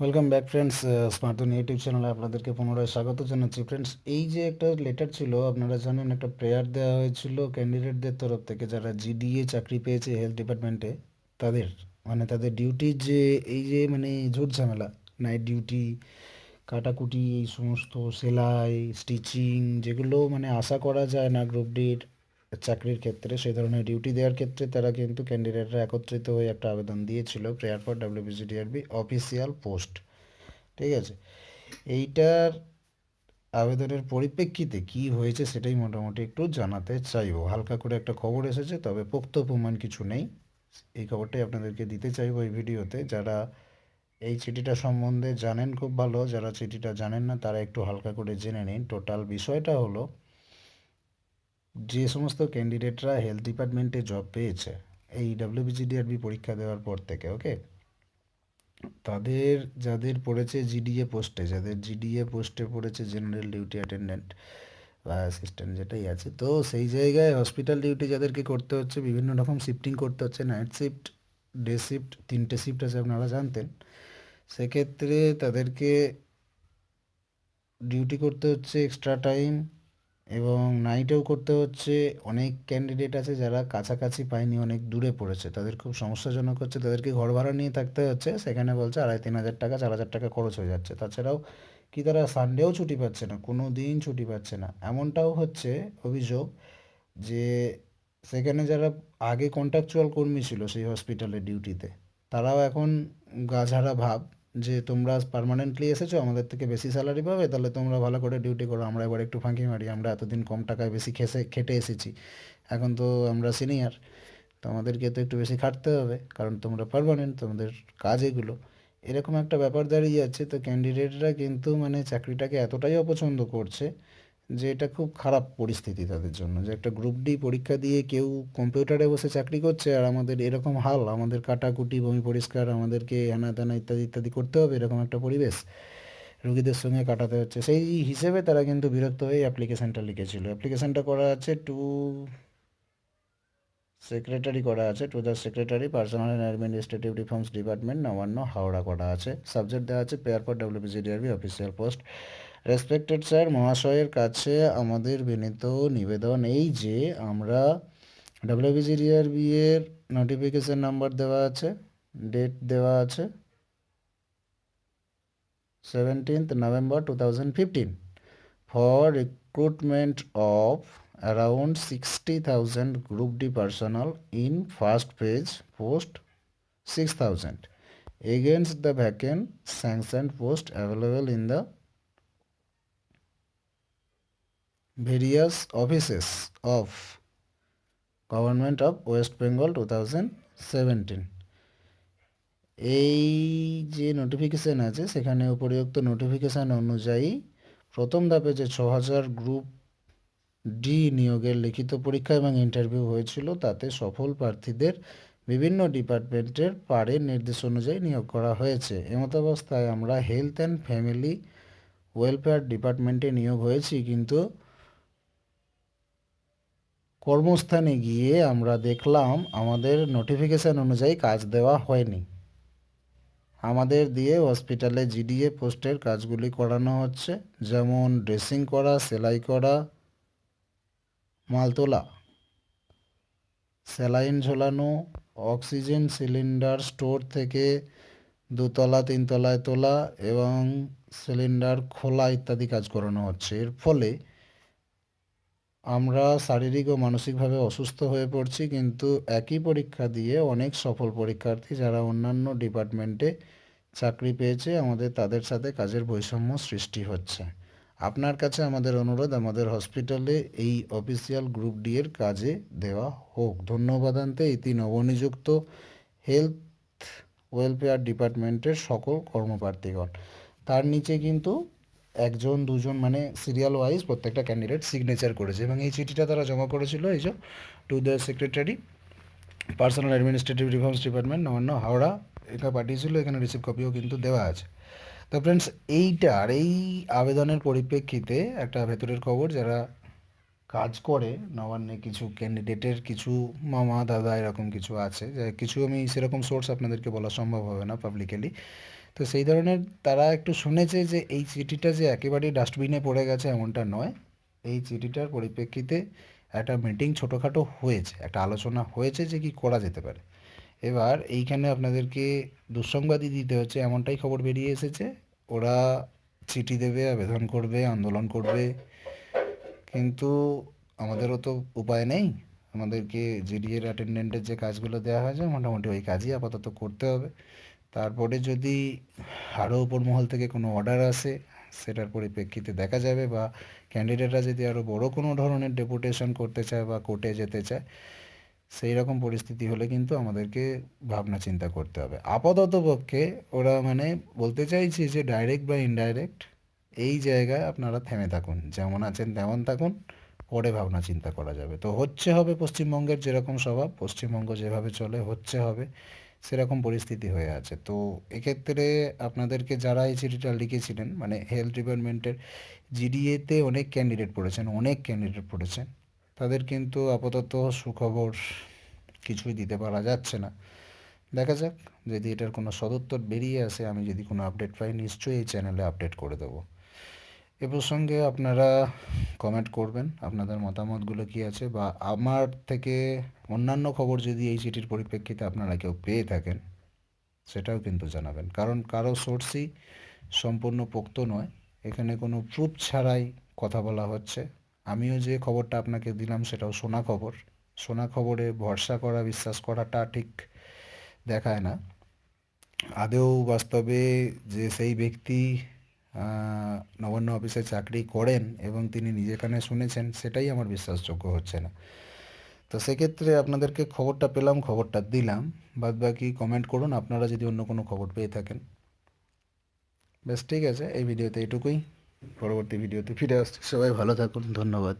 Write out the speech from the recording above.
Welcome back friends স্মার্টন YouTube চ্যানেলে আপনাদেরকে পুনরায় স্বাগত জানাচ্ছি। ফ্রেন্ডস এই যে একটা লেটার ছিল, আপনারা জানেন একটা প্রেয়ার দেওয়া হয়েছিল ক্যান্ডিডেটদের তরফ থেকে, যারা জিডিএ চাকরি পেয়েছে হেলথ ডিপার্টমেন্টে তাদের মানে তাদের ডিউটির যে, এই যে মানে ঝুট ঝামেলা নাইট ডিউটি কাটাকুটি, এই সমস্ত সেলাই স্টিচিং যেগুলো মানে আশা করা যায় না গ্রুপ ডির চাকরির ক্ষেত্রে, সেই ধরনের ডিউটি দেওয়ার ক্ষেত্রে তারা কিন্তু ক্যান্ডিডেটরা একত্রিত হয়ে একটা আবেদন দিয়েছিল prayer for WBGDRB official post ঠিক আছে? এইটার আবেদনের পরিপ্রেক্ষিতে কি হয়েছে সেটাই মোটামুটি একটু জানাতে চাইব। হালকা করে একটা খবর এসেছে, তবে পোক্ত প্রমাণ কিছু নেই। এই খবরটাই আপনাদেরকে দিতে চাইব এই ভিডিওতে। যারা এই চিঠিটা সম্বন্ধে জানেন, খুব ভালো। যারা চিঠিটা জানেন না, তারা একটু হালকা করে জেনে নিন। টোটাল বিষয়টা হলো যে সমস্ত ক্যান্ডিডেটরা হেলথ ডিপার্টমেন্টে জব পেয়েছে, এই ডাব্লিউবিজিডিআরবি পরীক্ষা দেওয়ার পর থেকে ওকে তাদের, যাদের পড়েছে জিডিএ পোস্টে যাদের জিডিএ পোস্টে পড়েছে জেনারেল ডিউটি অ্যাটেন্ডেন্ট বা অ্যাসিস্ট্যান্ট যেটাই আছে, তো সেই জায়গায় হসপিটাল ডিউটি যাদেরকে করতে হচ্ছে, বিভিন্ন রকম শিফটিং করতে হচ্ছে নাইট শিফট ডে শিফট তিনটে শিফট আছে আপনারা জানতেন, সেক্ষেত্রে তাদেরকে ডিউটি করতে হচ্ছে এক্সট্রা টাইম এবং নাইটেও করতে হচ্ছে। অনেক ক্যান্ডিডেট আছে যারা কাছাকাছি পায়নি, অনেক দূরে পড়েছে। তাদের খুব সমস্যাজনক হচ্ছে। তাদেরকে ঘর ভাড়া নিয়ে থাকতে হচ্ছে। সেখানে বলছে আড়াই তিন হাজার টাকা, চার হাজার টাকা খরচ হয়ে যাচ্ছে। তাছাড়াও কি তারা সানডেও ছুটি পাচ্ছে না কোনো দিন ছুটি পাচ্ছে না। এমনটাও হচ্ছে অভিযোগ যে সেখানে যারা আগে কন্ট্রাকচুয়াল কর্মী ছিল সেই হসপিটালের ডিউটিতে তারাও এখন গা ঝাড়া ভাব। যে তোমরা পারমানেন্টলি এসেছ, আমাদের থেকে বেশি স্যালারি পাবে, তাহলে তোমরা ভালো করে ডিউটি করো। আমরা এবার একটু ফাঁকি মারি, আমরা এতদিন কম টাকায় বেশি খেসে, খেটে এসেছি। এখন তো আমরা সিনিয়র তো আমাদেরকে তো একটু বেশি খাটতে হবে, কারণ তোমরা পারমানেন্ট তোমাদের কাজ এগুলো। এরকম একটা ব্যাপার দাঁড়িয়ে যাচ্ছে তো ক্যান্ডিডেটরা কিন্তু মানে চাকরিটাকে এতটাই অপছন্দ করছে যে এটা খুব খারাপ পরিস্থিতি তাদের জন্য। যে একটা গ্রুপ ডি পরীক্ষা দিয়ে কেউ কম্পিউটারে বসে চাকরি করছে আর আমাদের এরকম হাল, আমাদের কাটাকুটি বমি পরিষ্কার, আমাদেরকে হেনা তেনা ইত্যাদি ইত্যাদি করতে হবে এরকম একটা পরিবেশ রুগীদের সঙ্গে কাটাতে হচ্ছে। সেই হিসেবে তারা কিন্তু বিরক্ত হয়ে অ্যাপ্লিকেশানটা লিখেছিল। অ্যাপ্লিকেশানটা করা আছে টু সেক্রেটারি করা আছে to the secretary personal and administrative reforms department Nabanna, Howrah করা আছে। সাবজেক্ট দেওয়া আছে prayer for WBGDRB official post respected sir মহাশয়ের কাছে আমাদের বিনীত নিবেদন এই যে আমরা ডাব্লিউবিজিডিআরবি এর নোটিফিকেশন নাম্বার দেওয়া আছে ডেট দেওয়া আছে seventeenth November two thousand fifteen for recruitment of around 60,000 group D personnel in first page post 6,000 against the vacant sanctioned post available in the various offices of Government of West Bengal 2017 এই যে notification আছে, সেখানে উপরিউক্ত notification অনুযায়ী প্রথম ধাপে যে ছ হাজার গ্রুপ ডি নিয়োগের লিখিত পরীক্ষা এবং ইন্টারভিউ হয়েছিল, তাতে সফল প্রার্থীদের বিভিন্ন ডিপার্টমেন্টের পাড়ের নির্দেশ অনুযায়ী নিয়োগ করা হয়েছে। এমতাবস্থায় আমরা হেলথ অ্যান্ড ফ্যামিলি ওয়েলফেয়ার ডিপার্টমেন্টে নিয়োগ হয়েছি, কিন্তু কর্মস্থানে গিয়ে আমরা দেখলাম আমাদের নোটিফিকেশান অনুযায়ী কাজ দেওয়া হয়নি। আমাদের দিয়ে হসপিটালে জিডিএ পোস্টের কাজগুলি করানো হচ্ছে, যেমন ড্রেসিং করা, সেলাই করা মাল তোলা স্যালাইন ঝোলানো অক্সিজেন সিলিন্ডার স্টোর থেকে দুতলা, তিনতলায় তোলা এবং সিলিন্ডার খোলা ইত্যাদি কাজ করানো হচ্ছে। এর ফলে আমরা শারীরিক ও মানসিকভাবে অসুস্থ হয়ে পড়ছি, কিন্তু একই পরীক্ষা দিয়ে অনেক সফল পরীক্ষার্থী যারা অন্যান্য ডিপার্টমেন্টে চাকরি পেয়েছে, আমাদের তাদের সাথে কাজের বৈষম্য সৃষ্টি হচ্ছে। আপনার কাছে আমাদের অনুরোধ, আমাদের হসপিটালে এই অফিসিয়াল গ্রুপ ডি এর কাজে দেওয়া হোক। ধন্যবাদ আনতে ইতি নবনিযুক্ত হেলথ ওয়েলফেয়ার ডিপার্টমেন্টের সকল কর্মপ্রার্থীগণ। তার নিচে কিন্তু একজন, দুজন মানে সিরিয়াল ওয়াইজ প্রত্যেকটা ক্যান্ডিডেট সিগনেচার করেছে এবং এই চিঠিটা তারা জমা করেছিল এই যে to the secretary personal administrative reforms department Nabanna, Howrah, এটা পাঠিয়েছিল, এখানে রিসিভ কপিও কিন্তু দেওয়া আছে। তো ফ্রেন্ডস এইটার এই আবেদনের পরিপ্রেক্ষিতে একটা ভেতরের খবর, যারা কাজ করে, নবান্নে কিছু ক্যান্ডিডেটের কিছু মামা, দাদা, এরকম কিছু আছে, যে কিছু আমি সেরকম সোর্স আপনাদেরকে বলা সম্ভব হবে না পাবলিকালি তো সেই ধরনের তারা একটু শুনেছে যে এই চিঠিটা যে একেবারেই ডাস্টবিনে পড়ে গেছে এমনটা নয়। এই চিঠিটার পরিপ্রেক্ষিতে একটা মিটিং ছোটোখাটো হয়েছে, একটা আলোচনা হয়েছে যে কি করা যেতে পারে। এবার এইখানে আপনাদেরকে দুঃসংবাদই দিতে হচ্ছে, এমনটাই খবর বেরিয়ে এসেছে। ওরা চিঠি দেবে, আবেদন করবে, আন্দোলন করবে। কিন্তু আমাদেরও তো উপায় নেই। আমাদেরকে জিডিএর অ্যাটেন্ডেন্টের যে কাজগুলো দেওয়া হয়েছে, মোটামুটি ওই কাজই আপাতত করতে হবে। তারপরে যদি আরও উপর মহল থেকে কোনো অর্ডার আসে, সেটার পরিপ্রেক্ষিতে দেখা যাবে বা ক্যান্ডিডেটরা যদি আরও বড় কোনো ধরনের ডেপুটেশন করতে চায় বা কোর্টে যেতে চায় সেই রকম পরিস্থিতি হলে কিন্তু আমাদেরকে ভাবনা চিন্তা করতে হবে। আপাতত পক্ষে ওরা মানে বলতে চাইছে যে ডাইরেক্ট বা ইনডাইরেক্ট এই জায়গায় আপনারা থেমে থাকুন। যেমন আছেন তেমন থাকুন, পরে ভাবনা চিন্তা করা যাবে। তো হচ্ছে হবে পশ্চিমবঙ্গের যেরকম স্বভাব, পশ্চিমবঙ্গ যেভাবে চলে, হচ্ছে হবে। সেরকম পরিস্থিতি হয়ে আছে। তো এক্ষেত্রে আপনাদেরকে যারা এই চিঠিটা লিখেছিলেন মানে হেলথ ডিপার্টমেন্টের জিডিএতে অনেক ক্যান্ডিডেট পড়েছেন, অনেক ক্যান্ডিডেট পড়েছেন, তাদের কিন্তু আপাতত সুখবর কিছুই দিতে পারা যাচ্ছে না। দেখা যাক, যদি এটার কোনো সদুত্তর বেরিয়ে আসে, আমি যদি কোনো আপডেট পাই, নিশ্চয়ই এই চ্যানেলে আপডেট করে দেবো। এ প্রসঙ্গে আপনারা কমেন্ট করবেন, আপনাদের মতামতগুলো কী আছে বা আমার থেকে অন্যান্য খবর যদি এই চিঠির পরিপ্রেক্ষিতে আপনারা কেউ পেয়ে থাকেন, সেটাও কিন্তু জানাবেন। কারণ কারও সোর্সই সম্পূর্ণ পোক্ত নয়, এখানে কোনো প্রুফ ছাড়াই কথা বলা হচ্ছে। আমিও যে খবরটা আপনাকে দিলাম সেটাও শোনা খবর। শোনা খবরে ভরসা করা, বিশ্বাস করাটা ঠিক দেখায় না। আদৌ বাস্তবে যে সেই ব্যক্তি নবান্ন অফিসে চাকরি করেন এবং তিনি নিজের কানে শুনেছেন, সেটাই আমার বিশ্বাসযোগ্য হচ্ছে না। তো সেক্ষেত্রে আপনাদেরকে খবরটা পেলাম, খবরটা দিলাম। বাদ বাকি কমেন্ট করুন, আপনারা যদি অন্য কোনো খবর পেয়ে থাকেন। বেশ ঠিক আছে, এই ভিডিওতে এটুকুই। পরবর্তী ভিডিওতে ফিরে আসছি। সবাই ভালো থাকুন, ধন্যবাদ।